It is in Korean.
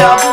잡